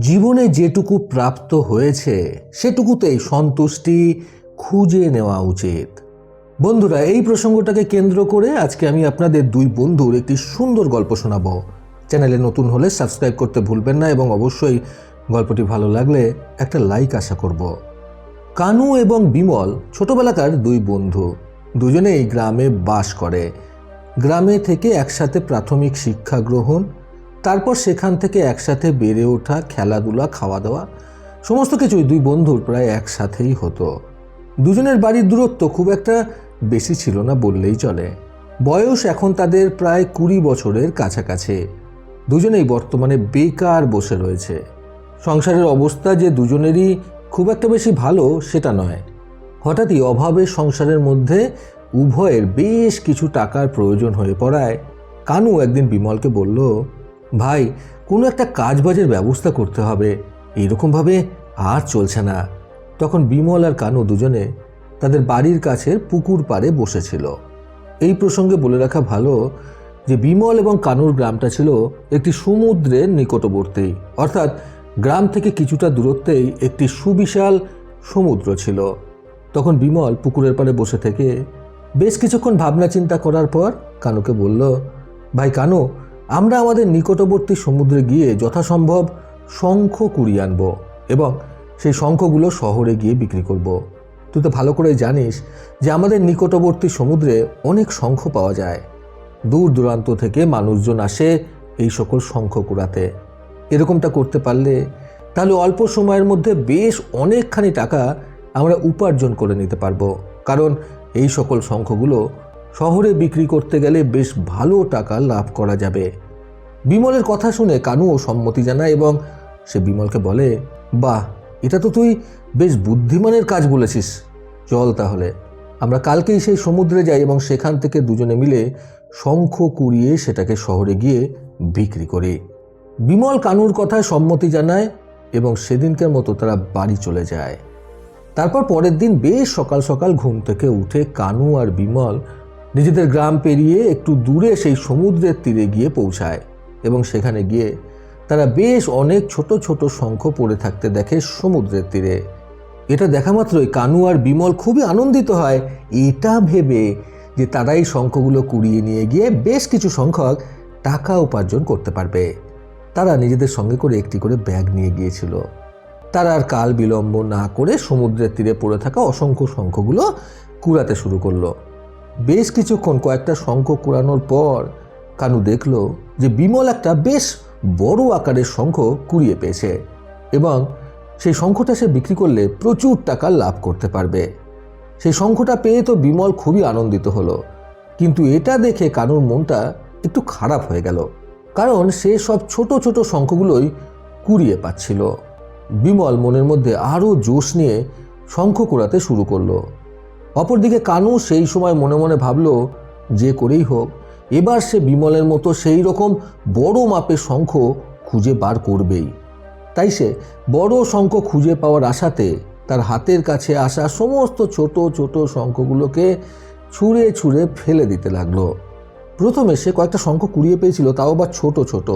জীবনে যেটুকু প্রাপ্ত হয়েছে, সেটুকুতেই সন্তুষ্টি খুঁজে নেওয়া উচিত। বন্ধুরা, এই প্রসঙ্গটাকে কেন্দ্র করে আজকে আমি আপনাদের দুই বন্ধুর একটি সুন্দর গল্প শোনাবো। চ্যানেলে নতুন হলে সাবস্ক্রাইব করতে ভুলবেন না এবং অবশ্যই গল্পটি ভালো লাগলে একটা লাইক আশা করব। কানু এবং বিমল ছোটবেলাকার দুই বন্ধু। দুজনেই গ্রামে বাস করে। গ্রামে থেকে একসাথে প্রাথমিক শিক্ষা গ্রহণ তারপর সেখান থেকে একসাথে বেড়ে ওঠা, খেলাধুলা খাওয়া দাওয়া সমস্ত কিছুই দুই বন্ধুর প্রায় একসাথেই হতো। দুজনের বাড়ির দূরত্ব খুব একটা বেশি ছিল না বললেই চলে। বয়স এখন তাদের প্রায় কুড়ি বছরের কাছাকাছি। দুজনেই বর্তমানে বেকার বসে রয়েছে। সংসারের অবস্থা যে দুজনেরই খুব একটা বেশি ভালো সেটা নয়। হঠাৎই অভাবের সংসারের মধ্যে উভয়ের বেশ কিছু টাকার প্রয়োজন হয়ে পড়ায়। কানু একদিন বিমলকে বলল ভাই, কোনো একটা কাজবাজের ব্যবস্থা করতে হবে। এইরকমভাবে আর চলছে না। তখন বিমল আর কানু দুজনে তাদের বাড়ির কাছের পুকুর পাড়ে বসেছিল। এই প্রসঙ্গে বলে রাখা ভালো যে, বিমল এবং কানুর গ্রামটা ছিল একটি সমুদ্রের নিকটবর্তী। অর্থাৎ গ্রাম থেকে কিছুটা দূরত্বেই একটি সুবিশাল সমুদ্র ছিল। তখন বিমল পুকুরের পাড়ে বসে থেকে বেশ কিছুক্ষণ ভাবনা চিন্তা করার পর কানুকে বলল, ভাই কানু আমরা আমাদের নিকটবর্তী সমুদ্রে গিয়ে যথাসম্ভব শঙ্খ কুড়িয়ে আনব এবং সেই শঙ্খগুলো শহরে গিয়ে বিক্রি করব। তুই তো ভালো করে জানিস যে আমাদের নিকটবর্তী সমুদ্রে অনেক শঙ্খ পাওয়া যায়। দূর দূরান্ত থেকে মানুষজন আসে এই সকল শঙ্খ কুড়াতে। এরকমটা করতে পারলে তাহলে অল্প সময়ের মধ্যে বেশ অনেকখানি টাকা আমরা উপার্জন করে নিতে পারব। কারণ এই সকল শঙ্খগুলো শহরে বিক্রি করতে গেলে বেশ ভালো টাকা লাভ করা যাবে। বিমলের কথা শুনে কানুও সম্মতি জানায় এবং সে বিমলকে বলে, বাহ, এটা তো তুই বেশ বুদ্ধিমানের কাজ বলেছিস। চল তাহলে, আমরা কালকেই সেই সমুদ্রে যাই এবং সেখান থেকে দুজনে মিলে শঙ্খ কুড়িয়ে সেটাকে শহরে গিয়ে বিক্রি করি। বিমল কানুর কথায় সম্মতি জানায় এবং সেদিনকার মতো তারা বাড়ি চলে যায়। তারপর পরের দিন বেশ সকাল সকাল ঘুম থেকে উঠে কানু আর বিমল নিজেদের গ্রাম পেরিয়ে একটু দূরে সেই সমুদ্রের তীরে গিয়ে পৌঁছায় এবং সেখানে গিয়ে তারা বেশ অনেক ছোট ছোট শঙ্খ পড়ে থাকতে দেখে সমুদ্রের তীরে। এটা দেখা মাত্রই কানু আর বিমল খুবই আনন্দিত হয়। এটা ভেবে যে তারা এই শঙ্খগুলো কুড়িয়ে নিয়ে গিয়ে বেশ কিছু সংখ্যক টাকা উপার্জন করতে পারবে। তারা নিজেদের সঙ্গে করে একটি করে ব্যাগ নিয়ে গিয়েছিল। তারা আর কাল বিলম্ব না করে সমুদ্রের তীরে পড়ে থাকা অসংখ্য শঙ্খগুলো কুড়াতে শুরু করল। বেশ কিছুক্ষণ কয়েকটা শঙ্খ কুড়ানোর পর কানু দেখল যে বিমল একটা বেশ বড় আকারের শঙ্খ কুড়িয়ে পেয়েছে এবং সেই শঙ্খটা সে বিক্রি করলে প্রচুর টাকা লাভ করতে পারবে। সেই শঙ্খটা পেয়ে তো বিমল খুবই আনন্দিত হলো। কিন্তু এটা দেখে কানুর মনটা একটু খারাপ হয়ে গেল, কারণ সে সব ছোট ছোট শঙ্খগুলোই কুড়িয়ে পাচ্ছিল। বিমল মনের মধ্যে আরও জোশ নিয়ে শঙ্খ কুড়াতে শুরু করল। অপরদিকে কানু সেই সময় মনে মনে ভাবল, যে করেই হোক, এবার সে বিমলের মতো সেই রকম বড় মাপের শঙ্খ খুঁজে বার করবেই। তাই সে বড় শঙ্খ খুঁজে পাওয়ার আশাতে তার হাতের কাছে আসা সমস্ত ছোট ছোট শঙ্খগুলোকে ছুঁড়ে ছুঁড়ে ফেলে দিতে লাগল। প্রথমে সে কয়েকটা শঙ্খ কুড়িয়ে পেয়েছিল, তাও আবার ছোট ছোট।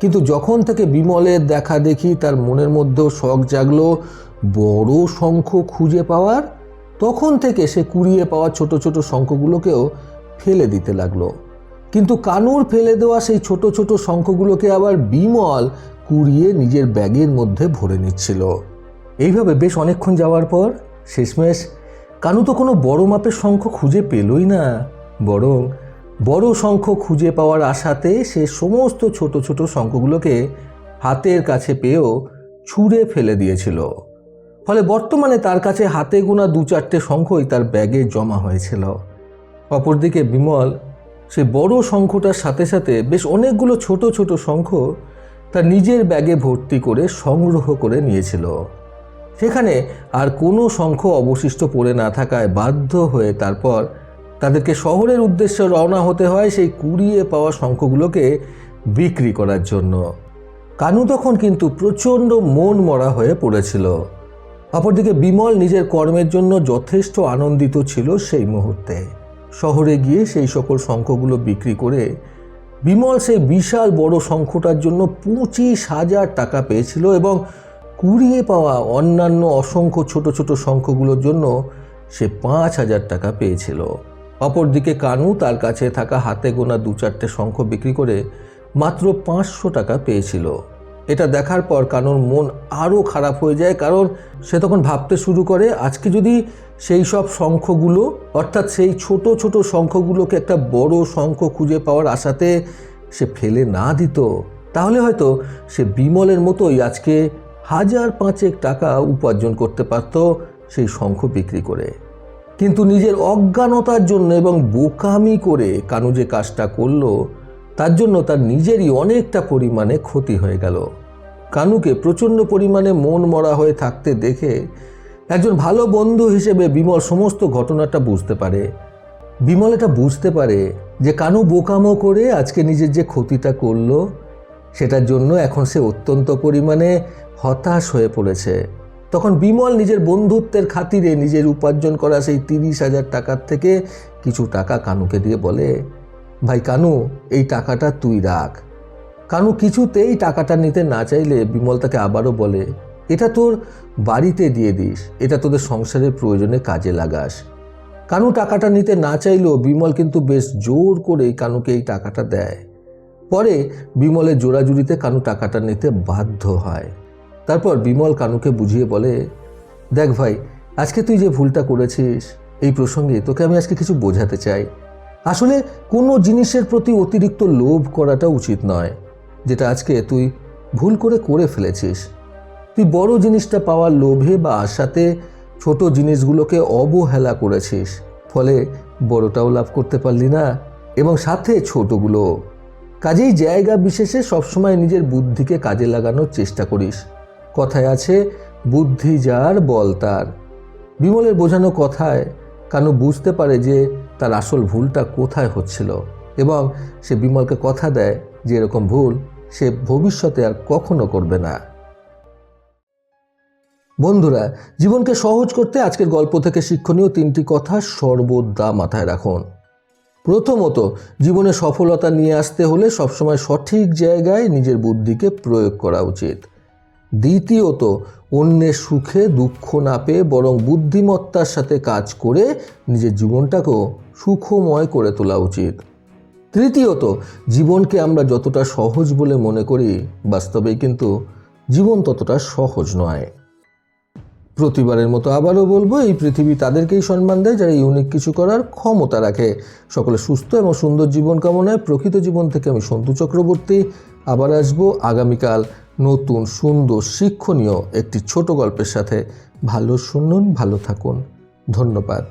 কিন্তু যখন থেকে বিমলের দেখা দেখি, তার মনের মধ্যেও শখ জাগলো, বড় শঙ্খ খুঁজে পাওয়ার তখন থেকে সে কুড়িয়ে পাওয়া ছোট ছোট শঙ্খগুলোকেও ফেলে দিতে লাগল। কিন্তু কানুর ফেলে দেওয়া সেই ছোট ছোট শঙ্খগুলোকে আবার বিমল কুড়িয়ে নিজের ব্যাগের মধ্যে ভরে নিচ্ছিল। এইভাবে বেশ অনেকক্ষণ যাওয়ার পর শেষমেশ কানু তো কোনো বড় মাপের শঙ্খ খুঁজে পেলই না, বরং বড় শঙ্খ খুঁজে পাওয়ার আশাতে সে সমস্ত ছোট ছোট শঙ্খগুলোকে হাতের কাছে পেয়েও ছুঁড়ে ফেলে দিয়েছিল। ফলে বর্তমানে তার কাছে হাতে গোনা দু চারটে শঙ্খই তার ব্যাগে জমা হয়েছিল। অপরদিকে বিমল, সে বড় শঙ্খটার সাথে সাথে বেশ অনেকগুলো ছোট ছোট শঙ্খ তার নিজের ব্যাগে ভর্তি করে সংগ্রহ করে নিয়েছিল। সেখানে আর কোনো শঙ্খ অবশিষ্ট পড়ে না থাকায় বাধ্য হয়ে তারপর তাদেরকে শহরের উদ্দেশ্যে রওনা হতে হয় সেই কুড়িয়ে পাওয়া শঙ্খগুলোকে বিক্রি করার জন্য। কানু তখন কিন্তু প্রচণ্ড মন মরা হয়ে পড়েছিল। অপরদিকে বিমল নিজের কর্মের জন্য যথেষ্ট আনন্দিত ছিল সেই মুহূর্তে। শহরে গিয়ে সেই সকল শঙ্খগুলো বিক্রি করে বিমল সেই বিশাল বড় শঙ্খটার জন্য পঁচিশ হাজার টাকা পেয়েছিল এবং কুড়িয়ে পাওয়া অন্যান্য অসংখ্য ছোট ছোট শঙ্খগুলোর জন্য সে পাঁচ হাজার টাকা পেয়েছিল। অপরদিকে কানু তার কাছে থাকা হাতে গোনা দু চারটে শঙ্খ বিক্রি করে মাত্র পাঁচশো টাকা পেয়েছিল। এটা দেখার পর কানুর মন আরও খারাপ হয়ে যায়, কারণ সে তখন ভাবতে শুরু করে, আজকে যদি সেই সব শঙ্খগুলো, অর্থাৎ সেই ছোট ছোট শঙ্খগুলোকে একটা বড় শঙ্খ খুঁজে পাওয়ার আশাতে সে ফেলে না দিত, তাহলে হয়তো সে বিমলের মতোই আজকে হাজার পাঁচেক টাকা উপার্জন করতে পারত সেই শঙ্খ বিক্রি করে। কিন্তু নিজের অজ্ঞানতার জন্য এবং বোকামি করে কানু যে কাজটা করল তার জন্য তার নিজেরই অনেকটা পরিমাণে ক্ষতি হয়ে গেল। কানুকে প্রচণ্ড পরিমাণে মন মরা হয়ে থাকতে দেখে একজন ভালো বন্ধু হিসেবে বিমল সমস্ত ঘটনাটা বুঝতে পারে। বিমল এটা বুঝতে পারে যে কানু বোকামো করে আজকে নিজের যে ক্ষতিটা করল, সেটার জন্য এখন সে অত্যন্ত পরিমাণে হতাশ হয়ে পড়েছে। তখন বিমল নিজের বন্ধুত্বের খাতিরে নিজের উপার্জন করা সেই তিরিশ হাজার টাকার থেকে কিছু টাকা কানুকে দিয়ে বলে ভাই কানু, এই টাকাটা তুই রাখ। কানু কিছুতেই টাকাটা নিতে না চাইলে বিমল তাকে আবারও বলে, এটা তোর বাড়িতে দিয়ে দিস, এটা তোদের সংসারের প্রয়োজনে কাজে লাগাস। কানু টাকাটা নিতে না চাইলেও বিমল কিন্তু বেশ জোর করে কানুকে এই টাকাটা দেয়। পরে বিমলের জোড়াজুড়িতে কানু টাকাটা নিতে বাধ্য হয়। তারপর বিমল কানুকে বুঝিয়ে বলে, দেখ ভাই, আজকে তুই যে ভুলটা করেছিস, এই প্রসঙ্গে তোকে আমি আজকে কিছু বোঝাতে চাই। আসলে কোনো জিনিসের প্রতি অতিরিক্ত লোভ করাটা উচিত নয়, যেটা আজকে তুই ভুল করে করে ফেলেছিস। তুই বড় জিনিসটা পাওয়ার লোভে বা আশাতে ছোট জিনিসগুলোকে অবহেলা করেছিস, ফলে বড়টাও লাভ করতে পারলি না, এবং সাথে ছোটগুলো। কাজেই জায়গা বিশেষে সবসময় নিজের বুদ্ধিকে কাজে লাগানোর চেষ্টা করিস। কথায় আছে, বুদ্ধি যার, বল তার। বিমলের বোঝানো কথায় কানু বুঝতে পারে যে তার আসল ভুলটা কোথায় হচ্ছিল এবং সে বিমলকে কথা দেয় যে এরকম ভুল সে ভবিষ্যতে আর কখনো করবে না। বন্ধুরা, জীবনকে সহজ করতে আজকের গল্প থেকে শিক্ষণীয় তিনটি কথা সর্বদা মাথায় রাখুন। প্রথমত, জীবনে সফলতা নিয়ে আসতে হলে সবসময় সঠিক জায়গায় নিজের বুদ্ধিকে প্রয়োগ করা উচিত। দ্বিতীয়ত, অন্যের সুখে দুঃখ না পেয়ে বরং বুদ্ধিমত্তার সাথে কাজ করে নিজের জীবনটাকেও সুখময় করে তোলা উচিত। তৃতীয়ত, জীবনকে আমরা যতটা সহজ বলে মনে করি, বাস্তবেই কিন্তু জীবন ততটা সহজ নয়। প্রতিবারের মতো আবারও বলব, এই পৃথিবী তাদেরকেই সম্মান দেয় যারা ইউনিক কিছু করার ক্ষমতা রাখে। সকলে সুস্থ এবং সুন্দর জীবন কামনায় প্রকৃত জীবন থেকে আমি সন্তু চক্রবর্তী। আবার আসব আগামীকাল নতুন, সুন্দর, শিক্ষণীয় একটি ছোট গল্পের সাথে। ভালো শুনুন, ভালো থাকুন। ধন্যবাদ।